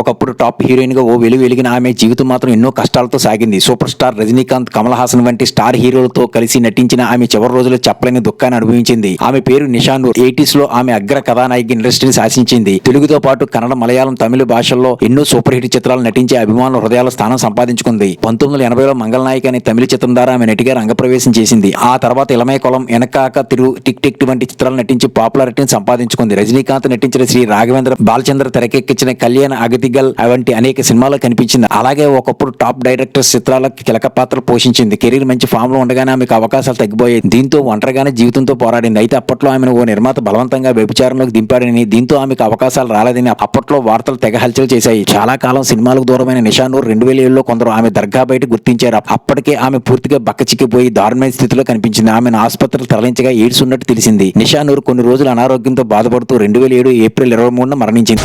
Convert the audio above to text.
ఒకప్పుడు టాప్ హీరోయిన్గా ఓ వెలు వెలిగిన ఆమె జీవితం మాత్రం ఎన్నో కష్టాలతో సాగింది. సూపర్ స్టార్ రజనీకాంత్ కమల్ హాసన్ వంటి స్టార్ హీరోలతో కలిసి నటించిన ఆమె చివరి రోజుల్లో చెప్పలేని దుఃఖాన్ని అనుభవించింది. ఆమె పేరు నిషాన్ ఎయిటీస్లో ఆమె అగ్ర కథానాయకి ఇండస్ట్రీని శాసించింది. తెలుగుతో పాటు కన్నడ మలయాళం తమిళ భాషల్లో ఎన్నో సూపర్ హిట్ చిత్రాలు నటించి అభిమానుల హృదయాల స్థానం సంపాదించుకుంది. పంతొమ్మిది వందల ఎనభైలో మంగళనాయక్ అనే తమిళ చిత్రం ద్వారా ఆమె నటిగా రంగప్రవేశం చేసింది. ఆ తర్వాత ఇలమై కొలం వెనకాక తిరు టిక్ టిక్ వంటి చిత్రాలు నటించి పాపులారిటీని సంపాదించుకుంది. రజనీకాంత్ నటించిన శ్రీ రాఘవేంద్ర బాలచంద్ర తెరకెక్కించిన కళ్యాణ అగతి అగతిగల్ వంటి అనేక సినిమాల్లో కనిపించింది. అలాగే ఒకప్పుడు టాప్ డైరెక్టర్ చిత్రాలకు కీలక పాత్ర పోషించింది. కెరీర్ మంచి ఫామ్లో ఉండగానే ఆమెకు అవకాశాలు తగ్గిపోయాయి. దీంతో ఒంటరిగానే జీవితంతో పోరాడింది. అయితే అప్పట్లో ఆమెను ఓ నిర్మాత బలవంతంగా వ్యభిచారంలోకి దింపాడని దీంతో ఆమెకు అవకాశాలు రాలేదని అప్పట్లో వార్తలు తెగ హల్చల్ చేశాయి. చాలా కాలం సినిమాలకు దూరమైన నిషానూర్ రెండు వేల ఏడులో కొందరు ఆమె దర్గా బయట గుర్తించారు. అప్పటికే ఆమె పూర్తిగా బక్కచిక్కిపోయి దారుణమైన స్థితిలో కనిపించింది. ఆమెను ఆసుపత్రికి తరలించగా ఎయిడ్స్ ఉన్నట్టు తెలిసింది. నిషానూర్ కొన్ని రోజులు అనారోగ్యంతో బాధపడుతూ రెండు వేల ఏడు ఏప్రిల్ ఇరవై మూడున మరణించింది.